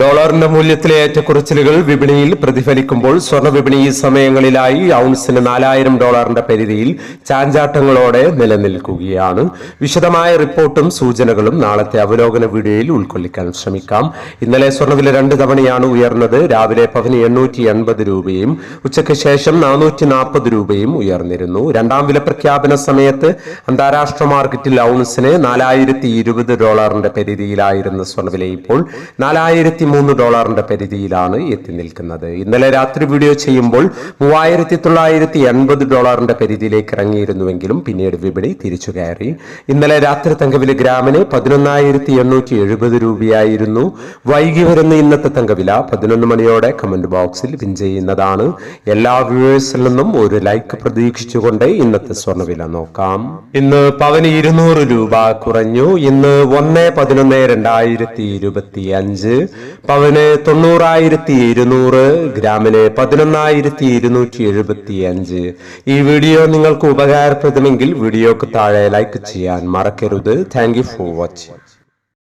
ഡോളറിന്റെ മൂല്യത്തിലെ ഏറ്റക്കുറച്ചിലുകൾ വിപണിയിൽ പ്രതിഫലിക്കുമ്പോൾ സ്വർണ വിപണി ഈ സമയങ്ങളിലായി ഔൺസിന് നാലായിരം ഡോളറിന്റെ പരിധിയിൽ ചാഞ്ചാട്ടങ്ങളോടെ നിലനിൽക്കുകയാണ്. വിശദമായ റിപ്പോർട്ടും സൂചനകളും നാളത്തെ അവലോകന വീഡിയോയിൽ ഉൾക്കൊള്ളിക്കാൻ ശ്രമിക്കാം. ഇന്നലെ സ്വർണവില രണ്ട് തവണയാണ് ഉയർന്നത്. രാവിലെ പവന് എണ്ണൂറ്റി എൺപത് രൂപയും ഉച്ചയ്ക്ക് ശേഷം നാനൂറ്റി നാൽപ്പത് രൂപയും ഉയർന്നിരുന്നു. രണ്ടാം വില പ്രഖ്യാപന സമയത്ത് അന്താരാഷ്ട്ര മാർക്കറ്റിൽ ഔൺസിന് നാലായിരത്തി ഇരുപത് ഡോളറിന്റെ പരിധിയിലായിരുന്ന സ്വർണവില ഇപ്പോൾ നാലായിരത്തി മൂന്ന് ഡോളറിന്റെ പരിധിയിലാണ് എത്തി നിൽക്കുന്നത്. ഇന്നലെ രാത്രി വീഡിയോ ചെയ്യുമ്പോൾ മൂവായിരത്തി തൊള്ളായിരത്തി എൺപത് ഡോളറിന്റെ പരിധിയിലേക്ക് ഇറങ്ങിയിരുന്നുവെങ്കിലും പിന്നീട് വിപണി തിരിച്ചു കയറി. ഇന്നലെ രാത്രി തങ്കവില ഗ്രാമിന് പതിനൊന്നായിരത്തി എണ്ണൂറ്റി എഴുപത് രൂപയായിരുന്നു. വൈകി വരുന്ന ഇന്നത്തെ തങ്കവില പതിനൊന്ന് മണിയോടെ കമന്റ് ബോക്സിൽ വിൻ ചെയ്യുന്നതാണ്. എല്ലാ വ്യൂവേഴ്സിൽ നിന്നും ഒരു ലൈക്ക് പ്രതീക്ഷിച്ചുകൊണ്ട് ഇന്നത്തെ സ്വർണവില നോക്കാം. ഇന്ന് പവന് ഇരുന്നൂറ് രൂപ കുറഞ്ഞു. ഇന്ന് ഒന്ന് പതിനൊന്ന് രണ്ടായിരത്തി ഇരുപത്തി അഞ്ച് പവന് തൊണ്ണൂറായിരത്തി ഇരുന്നൂറ് ഗ്രാമിന് പതിനൊന്നായിരത്തി ഇരുന്നൂറ്റി എഴുപത്തി അഞ്ച് ഈ വീഡിയോ നിങ്ങൾക്ക് ഉപകാരപ്രദമെങ്കിൽ വീഡിയോക്ക് താഴെ ലൈക്ക് ചെയ്യാൻ മറക്കരുത്. Thank you for watching